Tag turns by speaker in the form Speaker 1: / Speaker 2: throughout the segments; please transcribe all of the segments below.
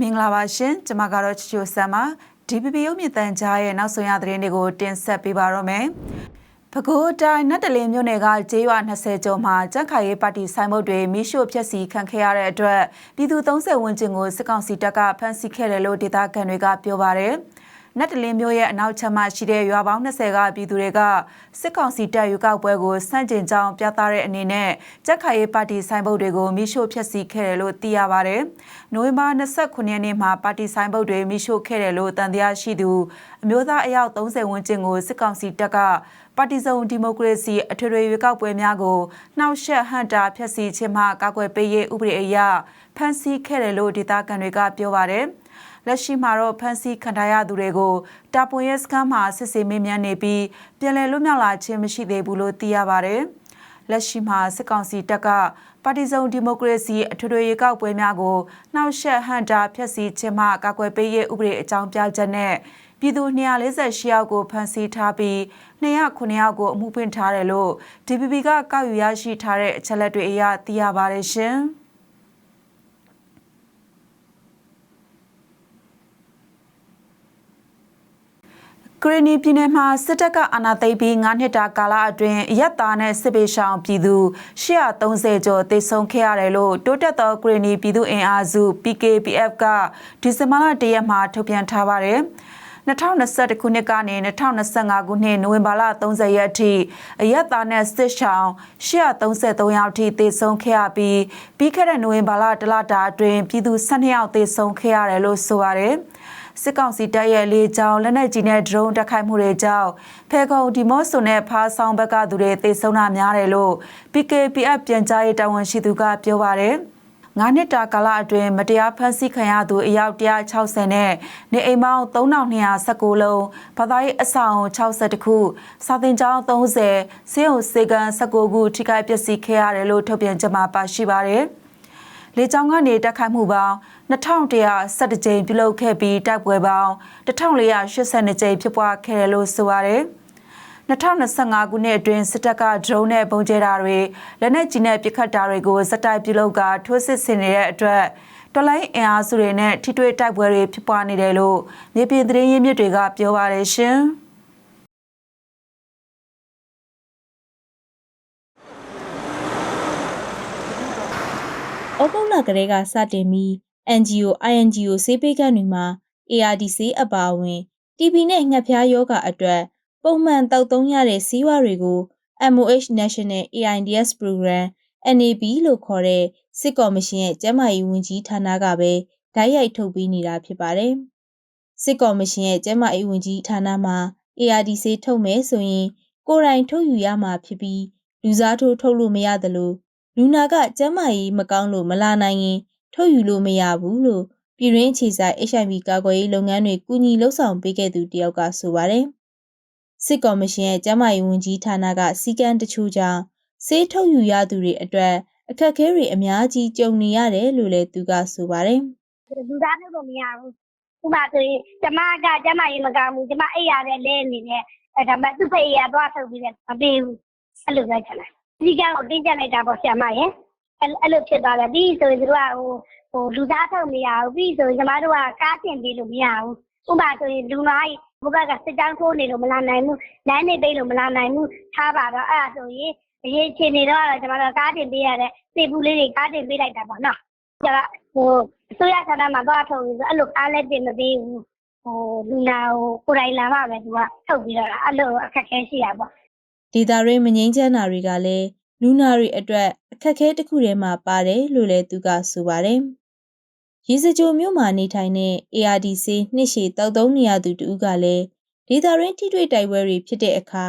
Speaker 1: မင်္ဂလာပါရှင်ကျွန်မကတော့ချီချိုဆမ်ပါ DPP ရုပ်မြင့်တန်ကြားရဲ့နောက်ဆုံးရသတင်းတွေကိုတင်ဆက်ပေးပါတော့မယ်ပဲခူးတိုင်းနတ်တလင်းမြို့နယ်ကကျေးရွာ20ကျော်မှာကြက်ခိုင်ရေးပါတီဆိုင်မုတ်တွေမိရှို့ဖျက်ဆီးခံခဲ့ရတဲ့အတွက်ပြည်သူ30ဝန်းကျင်ကိုစစ်ကောင်စီတပ်ကဖမ်းဆီးခဲ့တယ်လို့ဒေသခံတွေကပြောပါတယ်။ နတ်တလင်းမြို့ရဲ့အနောက်ချက်မှရှိတဲ့ရွာပေါင်း20ကပြည်သူတွေကစစ်ကောင်စီတပ်ယူကောက်ပွဲကိုစန့်ကျင်ကြောင်းပြသတဲ့အနေနဲ့ကြက်ခိုင်ရေးပါတီဆိုင်ဘုတ်တွေကိုမိရှို့ဖျက်ဆီးခဲ့တယ်လို့သိရပါတယ်။နိုဝင်ဘာ29ရက်နေ့မှာပါတီဆိုင်ဘုတ်တွေမိရှို့ခဲ့တယ်လို့တန်တရားရှိသူအမျိုးသားအယောက်30ဝန်းကျင်ကိုစစ်ကောင်စီတပ်ကပါတီစုံဒီမိုကရေစီအထွေထွေရွေးကောက်ပွဲများကိုနှောက်ယှက်ဟန်တာဖျက်ဆီးခြင်းမှကာကွယ်ပေးရေးဥပဒေအရဖမ်းဆီးခဲ့တယ်လို့ဒေသခံတွေကပြောပါတယ်။ လက်ရှိမှာတော့ဖမ်းဆီးခံထားရသူတွေကိုတာပွန်ရဲစခန်းမှာစစ်ဆေးမေးမြန်းနေပြီးပြည်လည်လွတ်မြောက်လာခြင်းမရှိသေးဘူးလို့သိရပါတယ်။လက်ရှိမှာစစ်ကောင်စီတပ်ကပါတီစုံဒီမိုကရေစီအထွေထွေရေကောက်ပွဲများကိုနှောက်ယှက်ဟန်တာဖျက်ဆီးခြင်းမှကာကွယ်ပေးရေးဥပဒေအကြောင်းပြချက်နဲ့ပြည်သူ248ယောက်ကိုဖမ်းဆီးထားပြီး209ယောက်ကိုအမှုဖွင့်ထားတယ်လို့ DPP ကကောက်ယူရရှိထားတဲ့အချက်လက်တွေအရသိရပါတယ်ရှင်။ ကရနီပြည်နယ်မှာစစ်တပ်ကအာဏာသိမ်းပြီး9နှစ်တာကာလအတွင်းရက်သားနဲ့စစ်ပေးရှောင်ပြည်သူ130ကျော်သေဆုံးခဲ့ရတယ်လို့တိုးတက်သောကရနီပြည်သူအင်အားစု PKPF ကဒီဇင်ဘာလ1ရက်မှာထုတ်ပြန်ထားပါတယ်။2021ခုနှစ်ကနေ2025ခုနှစ်နိုဝင်ဘာလ30ရက်အထိအရက်သားနဲ့စစ်ရှောင်း133ယောက်ထိသေဆုံးခဲ့ရပြီးပြီးခဲ့တဲ့နိုဝင်ဘာလတလတာအတွင်းပြည်သူ12ယောက်သေဆုံးခဲ့ရတယ်လို့ဆိုပါတယ်။ စစ်ကောင်စီတပ်ရဲ့လေကြောင်းလက်နက်ကြီးနဲ့ဒရုန်းတိုက်ခိုက်မှုတွေကြောင့်ဖဲခုံဒီမော့ဆိုနဲ့ဖားဆောင်ဘက်ကသူတွေသေဆုံးတာများတယ်လို့ PKPF ပြန်ကြားရေးတာဝန်ရှိသူကပြောပါတယ်။ငါးနှစ်တာကာလအတွင်းမတရားဖမ်းဆီးခံရသူအယောက်160နဲ့နေအိမ်ပေါင်း3219လုံးဘာသာရေးအဆောင်60ခုစာသင်ကျောင်း30ဆေးရုံစေကန်19ခုထိခိုက်ပျက်စီးခဲ့ရတယ်လို့ထုတ်ပြန်ကြမှာပါရှိပါတယ်။ လေကြောင်းကနေတက်ခိုက်မှုပေါင်း2112ကြိမ်ပြုလုပ်ခဲ့ပြီးတိုက်ပွဲပေါင်း1482ကြိမ်ဖြစ်ပွားခဲ့တယ်လို့ဆိုပါတယ်။2025ခုနှစ်အတွင်းစစ်တပ်ကဒရုန်းနဲ့ပုံကျဲတာတွေလက်နက်ကြီးနဲ့ပစ်ခတ်တာတွေကိုစတိုက်ပြုလုပ်ကထိုးစစ်ဆင်နေတဲ့အတွက်တော်လိုင်းအင်အားစုတွေနဲ့ထိတွေ့တိုက်ပွဲတွေဖြစ်ပွားနေတယ်လို့မြေပြင်သတင်းရင်းမြစ်တွေကပြောပါတယ်ရှင်။
Speaker 2: ဩဂုတ်လကလေးကစတင်ပြီး NGO INGO ဆေးပေးကမ်းတွေမှာ ARDC အပါအဝင် TB နဲ့ငှက်ဖျားယောဂအတွက်ပုံမှန်တောက်သုံးရတဲ့စီးဝါတွေကို MOH National AIDS Program NAB လို့ခေါ်တဲ့စစ်ကော်မရှင်ရဲ့ကျန်းမာရေးဝန်ကြီးဌာနကပဲဓာတ်ရိုက်ထုတ်ပေးနေတာဖြစ်ပါတယ်။စစ်ကော်မရှင်ရဲ့ကျန်းမာရေးဝန်ကြီးဌာနမှာ ARDC ထုတ်မယ်ဆိုရင်ကိုယ်တိုင်ထုတ်ယူရမှာဖြစ်ပြီးလူစားထိုးထုတ်လို့မရသလို လူနာကကျန်းမာရေးမကောင်းလို့မလာနိုင်ရင်ထုတ်ယူလို့မရဘူးလို့ပြည်ရင်းအခြေဆိုင် HIV ကာကွယ်ရေးလုပ်ငန်းတွေကူညီလှုပ်ဆောင်ပေးခဲ့သူတယောက်ကဆိုပါတယ်။စစ်ကော်မရှင်ရဲ့ကျန်းမာရေးဝန်ကြီးဌာနကစီကံတချို့ကြောင့်ဆေးထုတ်ယူရသူတွေအတွက်အခက်အခဲတွေအများကြီးကြုံနေရတယ်လို့လည်းသူကဆိုပါတယ်။
Speaker 3: လူသားထုတ်လို့မရဘူးဥပမာဆိုရင်ကျမကကျမရေမကောင်းဘူးကျမအိပ်ရတဲ့လဲအနေနဲ့အဲဒါမှသူ့ဖေးရသွားထုတ်ပြီးတယ်မပေးဘူးအဲ့လိုပဲချင်တယ် ဒီကကိုတင်းကျပ်လိုက်တာပေါ့ဆရာမရဲ့အဲ့အဲ့လိုဖြစ်သွားတယ်ပြီးဆိုရင်တို့ကဟိုဟိုလူသားထုတ်မရဘူးပြီးဆိုရင်ကျမတို့ကကားတင်ပေးလို့မရဘူးဥပမာဆိုရင်လူနာကြီးဘုဘကစစ်တောင်းထိုးနေလို့မလာနိုင်ဘူးလမ်းနေပေးလို့မလာနိုင်ဘူးထားပါတော့အဲ့ဒါဆိုရင်အရေးချင်းနေတော့ကျမတို့ကားတင်ပေးရတဲ့စေပူလေးတွေကားတင်ပေးလိုက်တာပေါ့နော်ကျတော့ဟိုအစိုးရဌာနမှာသွားထုတ်ပြီးဆိုအဲ့လိုကားလည်းတင်မပေးဘူးဟိုလူနာဟိုကိုယ်တိုင်လာမှပဲသူကထုတ်ပြီးတော့အဲ့လိုအခက်အခဲရှိတာပေါ့
Speaker 2: ဒေတာရင်းမငိမ့်ချမ်းတာတွေကလည်းလူနာတွေအတွက်အခက်အခဲတစ်ခုတည်းမှာပါတယ်လို့လည်းသူကဆိုပါတယ်။ရေစကြိုမြို့မှာနေထိုင်တဲ့ ARDC နှစ်ရှည်တောက်သုံးနေရသူတူကလည်းဒေတာရင်းထိတွေ့တိုက်ပွဲတွေဖြစ်တဲ့အခါ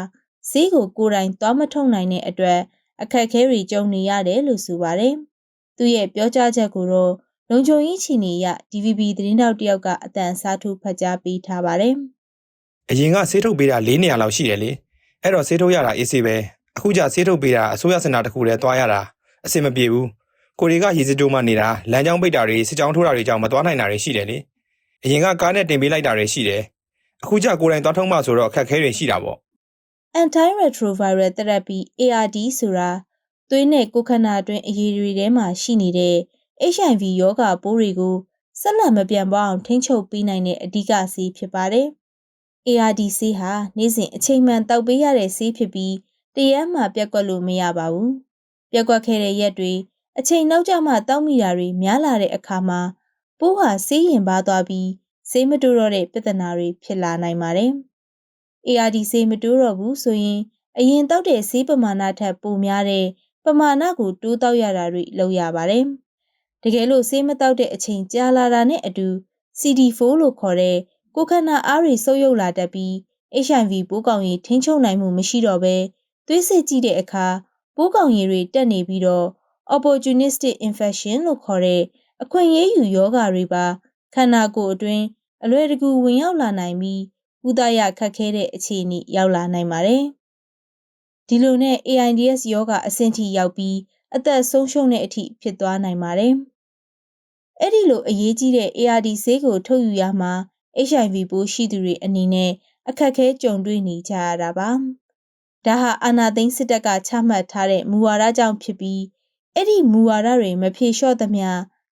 Speaker 2: ဈေးကိုကိုယ်တိုင်သွားမထုတ်နိုင်တဲ့အတွက်အခက်အခဲတွေကြုံနေရတယ်လို့ဆိုပါတယ်။သူရဲ့ပြောကြားချက်ကိုတော့လုံခြုံရေးချီနေရ DVB သတင်းတောက်တယောက်ကအတန်စားထိုးဖတ်ကြားပေးထားပါတယ်။
Speaker 4: အရင်ကဆေးထုတ်ပေးတာ၄နေရာလောက်ရှိတယ်လေ အဲ့တော့ဆေးထုတ်ရတာအေးဆေးပဲအခုကျဆေးထုတ်ပေးတာအစိုးရစင်တာတစ်ခုတည်းသွားရတာအဆင်မပြေဘူးကိုတွေကရေစကြိုးမှနေတာလမ်းကြောင်းပိတ်တာတွေစစ်ကြောင်းထိုးတာတွေကြောင့်မသွားနိုင်တာတွေရှိတယ်လေအရင်ကကားနဲ့တင်ပေးလိုက်တာတွေရှိတယ်အခုကျကိုယ်တိုင်သွားထုံးမှဆိုတော့အခက်အခဲတွေရှိတာပေါ့
Speaker 2: Antiretroviral therapy ARD ဆိုတာသွေးနဲ့ကိုယ်ခန္ဓာအတွင်းအရည်တွေထဲမှာရှိနေတဲ့ HIV ရောဂါပိုးတွေကိုဆက်လက်မပြန့်ပွားအောင်ထိန်းချုပ်ပေးနိုင်တဲ့အဓိကဆေးဖြစ်ပါတယ်။ ARD ဆေးဟာနေ့စဉ်အချိန်မှန်တောက်ပေးရတဲ့ဆေးဖြစ်ပြီးတရက်မှပြက်ကွက်လို့မရပါဘူး။ပြက်ကွက်ခဲ့တဲ့ရက်တွေအချိန်နောက်ကျမှတောက်မိတာတွေများလာတဲ့အခါမှာပိုးဟာဆေးရင်ပါသွားပြီးဆေးမတိုးတော့တဲ့ပြဿနာတွေဖြစ်လာနိုင်ပါတယ်။ ARD ဆေးမတိုးတော့ဘူးဆိုရင်အရင်တောက်တဲ့ဆေးပမာဏထက်ပိုများတဲ့ပမာဏကိုတိုးတောက်ရတာတွေလုပ်ရပါတယ်။တကယ်လို့ဆေးမတောက်တဲ့အချိန်ကြာလာတာနဲ့အတူ CD4 လို့ခေါ်တဲ့ ကိုယ်ခန္ဓာအားတွေဆုပ်ယုပ်လာတတ်ပြီး HIV ပိုးကောင်ရည်ထိန်းချုပ်နိုင်မှုမရှိတော့ဘဲသွေးစစ်ကြည့်တဲ့အခါပိုးကောင်ရည်တွေတက်နေပြီးတော့ opportunistic infection လို့ခေါ်တဲ့အခွင့်အရေးယူရောဂါတွေပါခန္ဓာကိုယ်အတွင်းအလွယ်တကူဝင်ရောက်လာနိုင်ပြီးကုသရခက်ခဲတဲ့အခြေအနေရောက်လာနိုင်ပါတယ်။ဒီလိုနဲ့ AIDS ရောဂါအဆင့်ထိရောက်ပြီးအသက်ဆုံးရှုံးတဲ့အထိဖြစ်သွားနိုင်ပါတယ်။အဲ့ဒီလိုအရေးကြီးတဲ့ ARD ဆေးကိုထုတ်ယူရမှာ HIV ပိုးရှိသူတွေအနေနဲ့အခက်အခဲကြုံတွေ့နေကြရတာပါ။ဒါဟာအာနာသိန်းစစ်တပ်ကချမှတ်ထားတဲ့မူဝါဒကြောင့်ဖြစ်ပြီးအဲ့ဒီမူဝါဒတွေမဖြေလျှော့သမျှ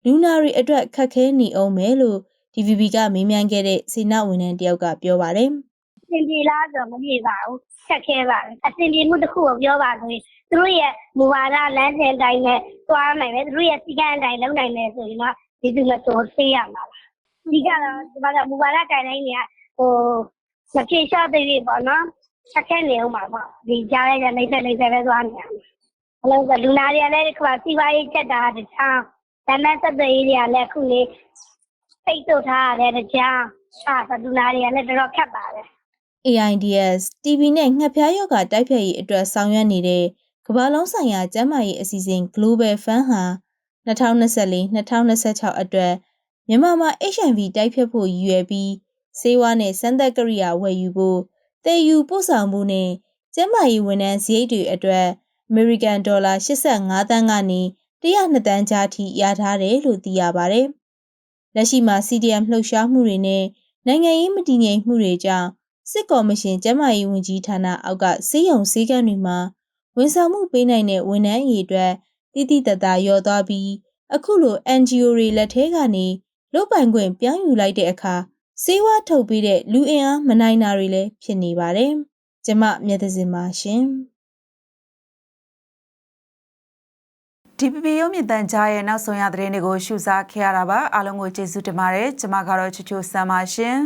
Speaker 2: လူနာတွေအတွက်ခက်ခဲနေအောင်မယ်လို့ DVB ကမေးမြန်းခဲ့တဲ့စေနာဝန်ထမ်းတယောက်ကပြောပါတယ်
Speaker 3: အဆင်ပြေလားဆိုတော့မပြေပါဘူးဆက်ခဲပါတယ်အဆင်ပြေမှုတစ်ခုကိုပြောပါဆိုရင်သူတို့ရဲ့မူဝါဒလမ်းစဉ်တိုင်းနဲ့သွားနိုင်တယ်သူတို့ရဲ့စီကံအတိုင်းလုပ်နိုင်တယ်ဆိုရင်တော့ဒီသူမတော်ဆေးရမှာပါ ဒီကတော့ဒီမှာကမူဝါဒတိုင်းတိုင်းတွေကဟိုမဖြေလျှော့သေးပြီပေါ့နော်ဆက်ခဲနေအောင်ပါပေါ့ဒီကြားရတဲ့နေဆက်နေဆက်ပဲသွားနေရမှာအလုံးကလူနာတွေကလည်းဒီကစီဝါရေးချက်တာတခြားဒါနဲ့သက်သေရေးတွေကလည်းအခုလေစိတ်တို့ထားရတယ်တခြားအာလူနာတွေကလည်းတော်တော်ခက်ပါတယ်
Speaker 2: AIDS TB နဲ့ငှက်ဖျားရောဂါတိုက်ဖျက်ရေးအတွက်ဆောင်ရွက်နေတဲ့ကမ္ဘာလုံးဆိုင်ရာကျန်းမာရေးအစီအစဉ် Global Fund ဟာ2024-2026အတွက် မြန်မာမှာ HIV တိုက်ဖျက်ဖို့ရည်ရွယ်ပြီးစေဝါနဲ့စမ်းသပ်ကိရိယာဝယ်ယူဖို့တည်ယူပို့ဆောင်မှုနဲ့ကျန်းမာရေးဝန်ထမ်းစရိတ်တွေအတွက် American Dollar 85သန်းကနေ102သန်းကြားထိရထားတယ်လို့သိရပါတယ်။လက်ရှိမှာ CDM လှုပ်ရှားမှုတွေနဲ့နိုင်ငံရေးမတည်ငြိမ်မှုတွေကြောင့်စစ်ကော်မရှင်ကျန်းမာရေးဝန်ကြီးဌာနအောက်ကစေယုံစည်းကမ်းတွေမှာဝန်ဆောင်မှုပေးနိုင်တဲ့ဝန်ထမ်းအရေအတွက်တိတိတတ်တာလျော့သွားပြီးအခုလို NGO တွေလက်ထဲကနေ လုတ်ပိုင်ခွင့်ပြောင်းယူလိုက်တဲ့အခါစေဝါထုတ်ပေးတဲ့လူအင်အားမနိုင်တာတွေလည်းဖြစ်နေပါတယ်။ကျမမြတ်သစင်ပါရှင်။
Speaker 1: DPP ရုံးမြင့်တန်ကြားရဲ့နောက်ဆုံးရသတင်းတွေကိုရှုစားခဲ့ရတာပါအားလုံးကိုကျေးဇူးတင်ပါတယ်ကျွန်မကတော့ချူချူဆမ်းပါရှင်